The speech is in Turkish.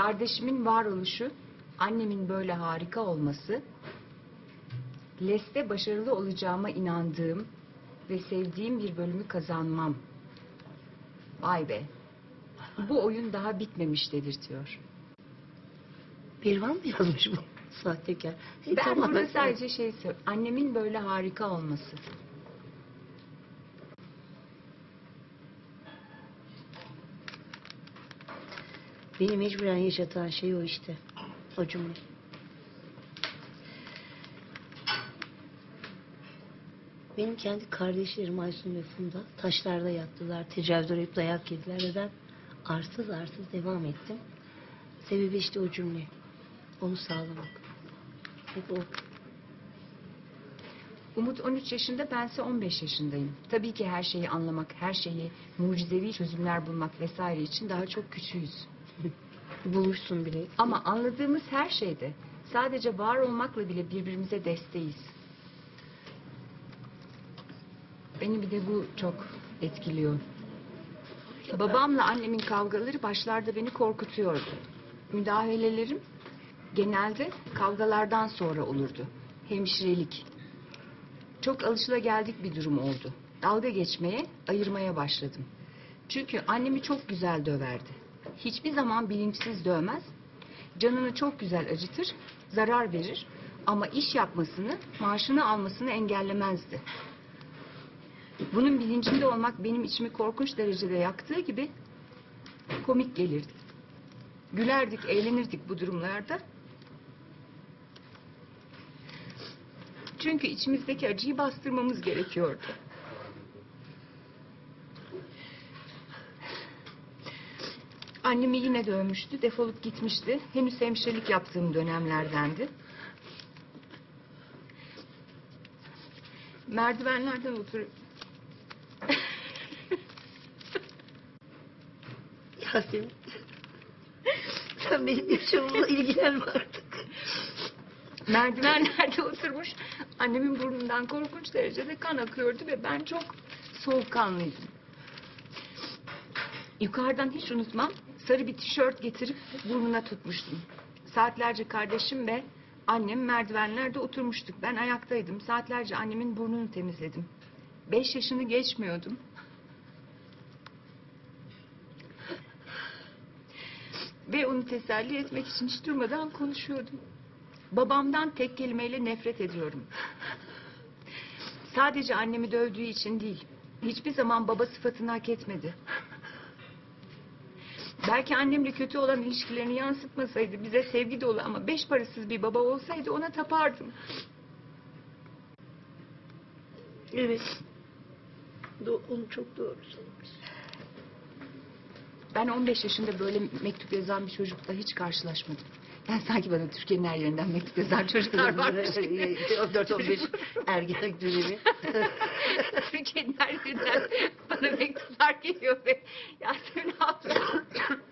Kardeşimin varoluşu, annemin böyle harika olması, LES'te başarılı olacağıma inandığım ve sevdiğim bir bölümü kazanmam. Vay be. Bu oyun daha bitmemiş dedirtiyor. Birvan mı yazmış bu sahtekar? E, Ben tamam, burada sadece şey söylüyorum. Annemin böyle harika olması. Beni mecburen yaşatan şey o işte. O cümle. Benim kendi kardeşlerim Aysun ve Funda taşlarda yattılar, tecavüz uğrayıp dayak yediler ve ben arsız arsız devam ettim. Sebebi işte o cümle. Onu sağlamak. Hep o. Umut 13 yaşında, bense 15 yaşındayım. Tabii ki her şeyi anlamak, her şeyi mucizevi çözümler bulmak vesaire için daha çok küçüğüz. Bulursun bile. Ama anladığımız her şeyde sadece var olmakla bile birbirimize desteğiz. Beni bir de bu çok etkiliyor. Babamla annemin kavgaları başlarda beni korkutuyordu. Müdahalelerim genelde kavgalardan sonra olurdu. Hemşirelik. Çok alışılageldik bir durum oldu. Dalga geçmeye, ayırmaya başladım. Çünkü annemi çok güzel döverdi. Hiçbir zaman bilinçsiz dövmez. Canını çok güzel acıtır, zarar verir ama iş yapmasını, maaşını almasını engellemezdi. Bunun bilincinde olmak benim içimi korkunç derecede yaktığı gibi komik gelirdi. Gülerdik, eğlenirdik bu durumlarda. Çünkü içimizdeki acıyı bastırmamız gerekiyordu. Annemi yine dövmüştü, defolup gitmişti. Henüz hemşirelik yaptığım dönemlerdendi. Merdivenlerden oturup Yasemin. Sen benim yaşamımla ilgilenme artık. merdivenlerde oturmuş annemin burnundan korkunç derecede kan akıyordu ve ben çok soğukkanlıydım. Yukarıdan hiç unutmam sarı bir tişört getirip burnuna tutmuştum. Saatlerce kardeşim ve annem merdivenlerde oturmuştuk. Ben ayaktaydım. Saatlerce annemin burnunu temizledim. Beş yaşını geçmiyordum. Ve onu teselli etmek için hiç durmadan konuşuyordum. Babamdan tek kelimeyle nefret ediyorum. Sadece annemi dövdüğü için değil. Hiçbir zaman baba sıfatını hak etmedi. Belki annemle kötü olan ilişkilerini yansıtmasaydı bize sevgi dolu ama beş parasız bir baba olsaydı ona tapardım. Evet. Do onu çok doğru söylemiş. Ben 15 yaşında böyle mektup yazan bir çocukla hiç karşılaşmadım. Yani sanki bana Türkiye'nin her yerinden mektup yazan çocuklar varmış gibi. 14-15 ergenlik dönemi. Türkiye'nin her yerinden bana mektuplar geliyor ve Yasemin abla